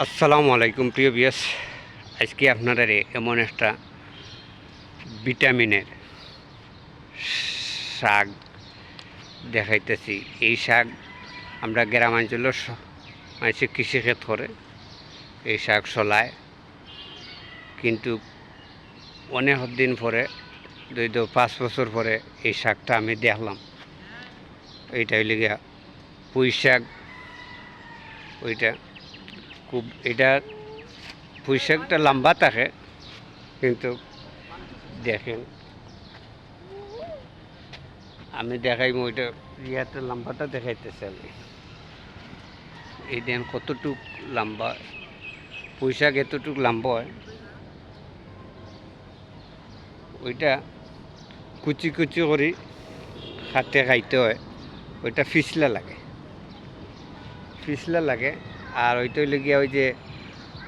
আসসালামু আলাইকুম, প্রিয় বিয়াস আজকে আপনাদের এমন একটা ভিটামিনের শাক দেখাইতেছি। এই শাক আমরা গ্রামাঞ্চলের মানুষের কৃষিক্ষেত করে এই শাক চলায় কিন্তু অনেক দিন পরে, দুই দু পাঁচ বছর পরে এই শাকটা আমি দেখলাম। এইটা হইলে গিয়া পুঁই শাক। ওইটা খুব, এটা পুঁইশাকটা লম্বা থাকে, কিন্তু দেখেন। আমি দেখাই ওইটা ইয়াতে লম্বাটা দেখাইতেছে আমি। এই দেন কতটুক লম্বা পুঁই শাক এতটুক লম্বা হয়। ওইটা কুচি কুচি করে হাতে খাইতে হয়। ওইটা ফিসলা লাগে। ফিসলা লাগে। আর ওইটা হইলে গিয়া ওই যে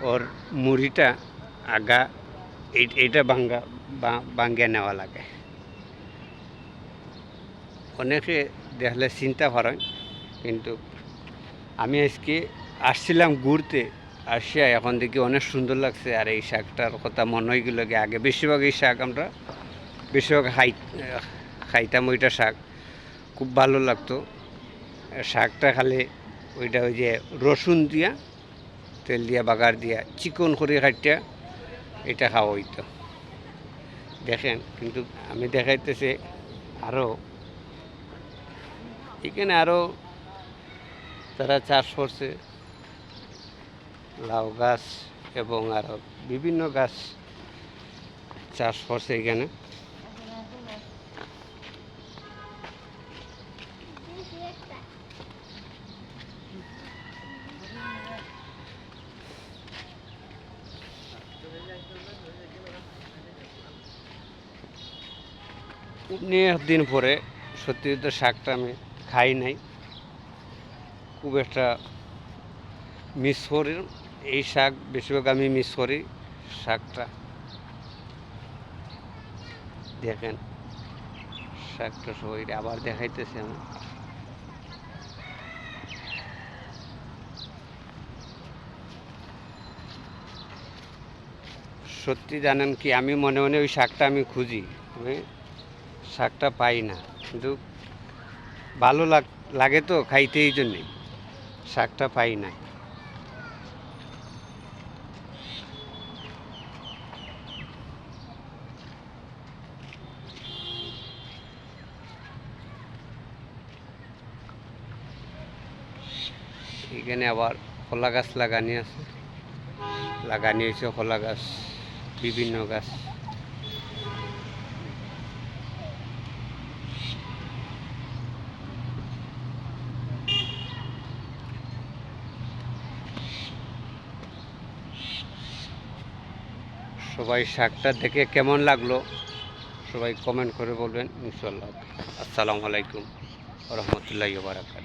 ওর মুড়িটা আগা, এই- এইটা ভাঙ্গা ভাঙ্গিয়া নেওয়া লাগে। অনেকে দেখলে চিন্তা করেন, কিন্তু আমি আজকে আসছিলাম ঘুরতে, আসিয়া এখন দেখি অনেক সুন্দর লাগছে, আর এই শাকটার কথা মনে হয়ে গেল আগে বেশিরভাগ এই শাক আমরা, বেশিরভাগ হাই খাইতাম ওইটা শাক, খুব ভালো লাগতো। শাকটা খালি ওইটা ওই যে রসুন দিয়া, তেল দিয়া, বাগার দিয়া, চিকন করে খাইটা এটা খাওয়া হইতো। দেখেন, কিন্তু আমি দেখাইতেছে আরও এখানে আরও তারা চাষ করছে, লাউ গাছ এবং আরও বিভিন্ন গাছ চাষ করছে এখানে। অনেক দিন পরে, সত্যি তো শাকটা আমি খাই নাই। খুব একটা মিস করি। এই শাক বেশিরভাগ আমি মিস করি, শাকটা। দেখেন, শাকটা সবাই আবার দেখাইতেছি আমি সত্যি জানেন কি, আমি মনে মনে ওই শাকটা আমি খুঁজি। আমি শাকটা পাই না। কিন্তু ভালো লাগ তো খাইতে এই জন্যে। শাকটা পাই না। এখানে আবার কলা গাছ লাগানি আছে। লাগানি হয়েছে কলা গাছ, বিভিন্ন গাছ। সবাই শাকটা দেখে কেমন লাগল সবাই কমেন্ট করে বলবেন ইনশাল্লাহ আসসালামু আলাইকুম রহমতুল্লাহ বারাকাত